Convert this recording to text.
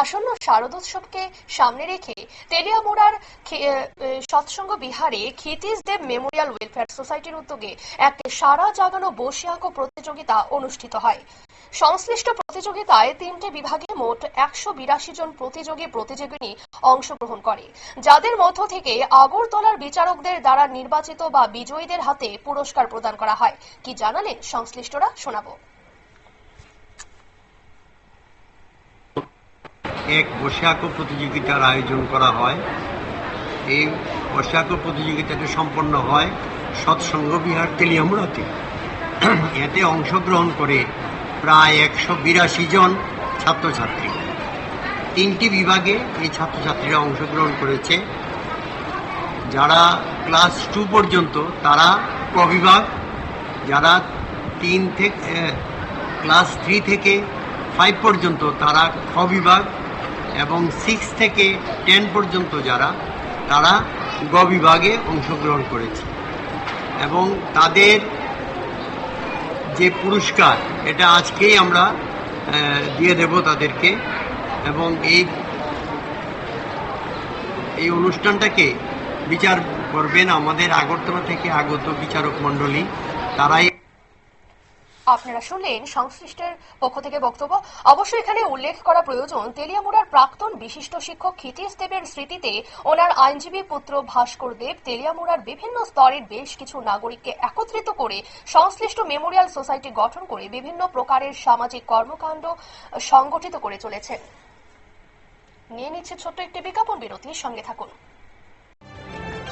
আসন্ন শারদোৎসবকে সামনে রেখে তেলিয়ামুড়ার সৎসঙ্গ বিহারে ক্ষিতিশ দেব মেমোরিয়াল ওয়েলফেয়ার সোসাইটির উদ্যোগে এক সারা জাগানো বসে আঁকো প্রতিযোগিতা অনুষ্ঠিত হয়। সংশ্লিষ্ট প্রতিযোগিতায় তিনটি বিভাগে মোট একশো বিরাশি জন প্রতিযোগী প্রতিযোগিনী অংশগ্রহণ করে, যাদের মধ্য থেকে আগরতলার বিচারকদের দ্বারা নির্বাচিত বা বিজয়ীদের হাতে পুরস্কার প্রদান করা হয়। কি জানালেন সংশ্লিষ্টরা, শোনাবো। এক বৈশাখ প্রতিযোগিতার আয়োজন করা হয়। এই বৈশাখ প্রতিযোগিতাটি সম্পন্ন হয় সৎসঙ্গ বিহার তেলিয়ামুড়াতে। এতে অংশগ্রহণ করে প্রায় একশো বিরাশি জন ছাত্রছাত্রী। তিনটি বিভাগে এই ছাত্রছাত্রীরা অংশগ্রহণ করেছে। যারা ক্লাস টু পর্যন্ত তারা ক বিভাগ যারা তিন থেকে ক্লাস থ্রি থেকে ফাইভ পর্যন্ত তারা খ বিভাগ এবং সিক্স থেকে টেন পর্যন্ত যারা, তারা গ বিভাগে অংশগ্রহণ করেছে। এবং তাদের যে পুরস্কার, এটা আজকেই আমরা দিয়ে দেব তাদেরকে। এবং এই এই অনুষ্ঠানটাকে বিচার করবেন আমাদের আগরতলা থেকে আগত বিচারক মণ্ডলী। তারাই আপনারা শুনলেন সংশ্লিষ্টের পক্ষ থেকে বক্তব্য। অবশ্যই এখানে উল্লেখ করা প্রয়োজন, তেলিয়ামুড়ার প্রাক্তন বিশিষ্ট শিক্ষক ক্ষিতিশ দেবের স্মৃতিতে ওনার আইনজীবী পুত্র ভাস্কর দেব তেলিয়ামুড়ার বিভিন্ন স্তরের বেশ কিছু নাগরিককে একত্রিত করে সংশ্লিষ্ট মেমোরিয়াল সোসাইটি গঠন করে বিভিন্ন প্রকারের সামাজিক কর্মকাণ্ড সংগঠিত করে চলেছেন নিয়ে নিচ্ছে ছোট্ট একটি বিজ্ঞাপন, বিরতির সঙ্গে থাকুন।